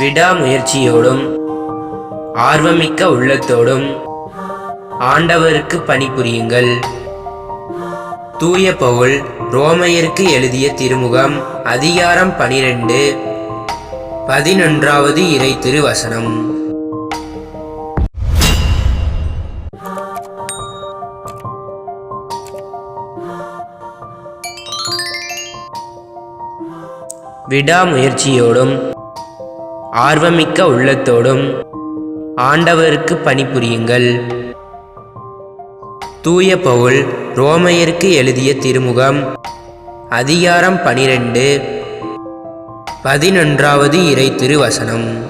விடாமுயற்சியோடும் ஆர்வமிக்க உள்ளத்தோடும் ஆண்டவருக்கு பணிபுரியுங்கள் தூய பவுல் ரோமையருக்கு எழுதிய திருமுகம் அதிகாரம் பனிரெண்டு பதினொன்றாவது இறை திருவசனம். விடாமுயற்சியோடும் ஆர்வமிக்க உள்ளத்தோடும் ஆண்டவருக்கு பணிபுரியுங்கள். தூய பவுல் ரோமையருக்கு எழுதிய திருமுகம் அதிகாரம் பனிரெண்டு பதினொன்றாவது இறை திருவசனம்.